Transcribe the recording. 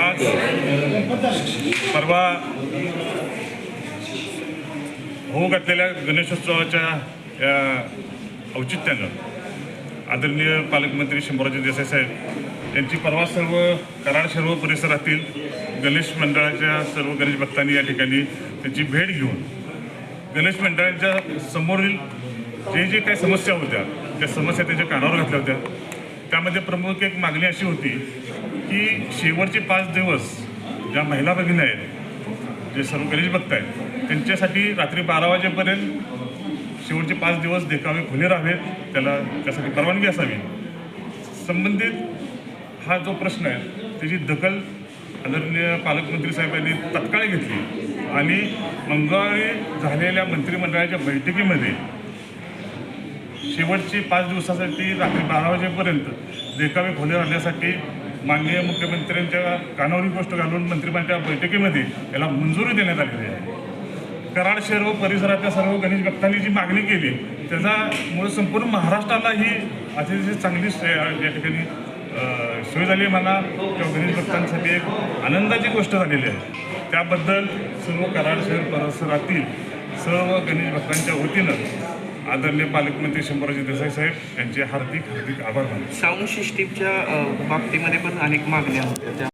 आज परवा होऊ घातलेल्या गणेशोत्सवाच्या या औचित्यानं आदरणीय पालकमंत्री शंभूराजे देसाई साहेब यांची परवा सर्व कराड सर्व परिसरातील गणेश मंडळाच्या सर्व गणेश भक्तांनी या ठिकाणी त्यांची भेट घेऊन गणेश मंडळांच्या समोरील जे जे काही समस्या होत्या त्या समस्या त्यांच्या कानावर घातल्या होत्या. त्यामध्ये प्रमुख एक मागणी अशी होती की शेवटचे पाच दिवस ज्या महिला भगिनी आहेत जे सर्व गणेश भक्त आहेत त्यांच्यासाठी रात्री बारा वाजेपर्यंत शेवटचे पाच दिवस देखावे खुले राहावेत त्याला त्यासाठी परवानगी असावी. संबंधित हा जो प्रश्न आहे त्याची दखल आदरणीय पालकमंत्री साहेबांनी तत्काळ घेतली. आणि मंगळवारी झालेल्या मंत्रिमंडळाच्या बैठकीमध्ये शेवटची पाच दिवसासाठी रात्री बारा वाजेपर्यंत देखावे खोले राहण्यासाठी माननीय मुख्यमंत्र्यांच्या कानावरी गोष्ट घालून मंत्रिमंडळाच्या बैठकीमध्ये याला मंजुरी देण्यात आलेली आहे. कराड शहर व परिसरातल्या सर्व गणेश भक्तांनी जी मागणी केली त्याच्यामुळे संपूर्ण महाराष्ट्राला ही अतिशय चांगली या ठिकाणी सोय झाली आहे म्हणा किंवा गणेश भक्तांसाठी एक आनंदाची गोष्ट झालेली आहे. त्याबद्दल सर्व कराड शहर परिसरातील सर्व गणेश भक्तांच्या वतीनं आदरणीय पालकमंत्री शंभूराजे देसाई साहेब यांचे हार्दिक हार्दिक आभार मानतो. साऊंड सिस्टीमच्या बाबतीमध्ये पण अनेक मागण्या होत्या.